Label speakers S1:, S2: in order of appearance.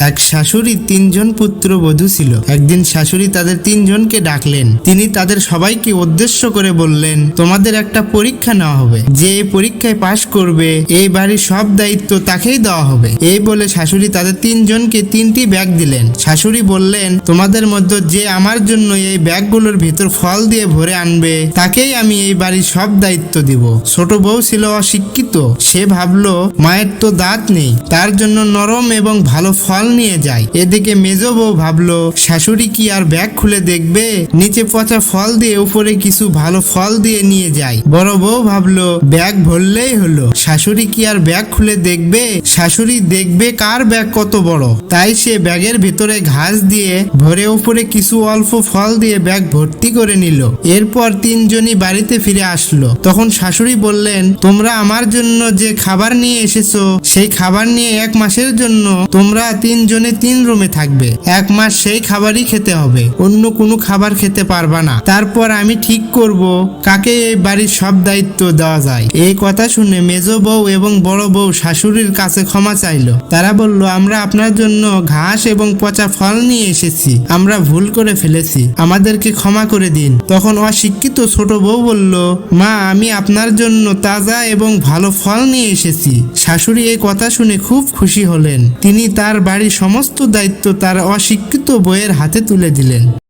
S1: এক শাশুড়ি তিনজন পুত্র পুত্রবধূ ছিল। একদিন শাশুড়ি তাদের তিনজনকে ডাকলেন। তিনি তাদের সবাইকে উদ্দেশ্য করে বললেন, তোমাদের একটা পরীক্ষা নেওয়া হবে। যে এই পরীক্ষায় পাশ করবে, এই বাড়ির সব দায়িত্ব তাকেই দেওয়া হবে। এই বলে শাশুড়ি তাদের তিনজনকে তিনটি ব্যাগ দিলেন। শাশুড়ি বললেন, তোমাদের মধ্যে যে আমার জন্য এই ব্যাগগুলোর ভিতর ফল দিয়ে ভরে আনবে, তাকেই আমি এই বাড়ির সব দায়িত্ব দিব। ছোট বউ ছিল অশিক্ষিত। সে ভাবলো, মায়ের তো দাঁত নেই। তার জন্য নরম এবং ভালো ফল নিয়ে যায়। এদিকে মেজ বউ ভাবলো, শাশুড়ি কি আর ব্যাগ খুলে দেখবে? নিচে পচা ফল দিয়ে উপরে কিছু ভালো ফল দিয়ে নিয়ে যায়। বড় বউ ভাবলো, ব্যাগ ভরলেই হলো। শাশুড়ি কি আর ব্যাগ খুলে দেখবে? শাশুড়ি দেখবে কার ব্যাগ কত বড়? তাই সে ব্যাগের ভিতরে ঘাস দিয়ে ভরে উপরে কিছু অল্প ফল দিয়ে ব্যাগ ভর্তি করে নিল। এরপর তিনজনই বাড়িতে ফিরে আসলো। তখন শাশুড়ি বললেন, তোমরা আমার জন্য যে খাবার নিয়ে এসেছ, সেই খাবার নিয়ে এক মাসের জন্য তোমরা তিনজনে তিন রুমে থাকবে। এক মাস সেই খাবারই খেতে হবে, অন্য কোনো খাবার খেতে পারবা না। তারপর আমি ঠিক করব, কাকে এই বাড়ির সব দায়িত্ব দেওয়া যায়। এই কথা শুনে মেজ বউ এবং বড় বউ শাশুড়ির কাছে ক্ষমা চাইলো। তারা বলল, আমরা আপনার জন্য ঘাস এবং পচা ফল নিয়ে এসেছি। আমরা ভুল করে ফেলেছি। আমাদেরকে ক্ষমা করে দিন। তখন অশিক্ষিত ছোট বউ বলল, মা, আমি আপনার জন্য তাজা এবং ভালো ফল নিয়ে এসেছি। শাশুড়ি এই কথা শুনে খুব খুশি হলেন। তিনি তার সমস্ত দায়িত্ব তার অশিক্ষিত বইয়ের হাতে তুলে দিলেন।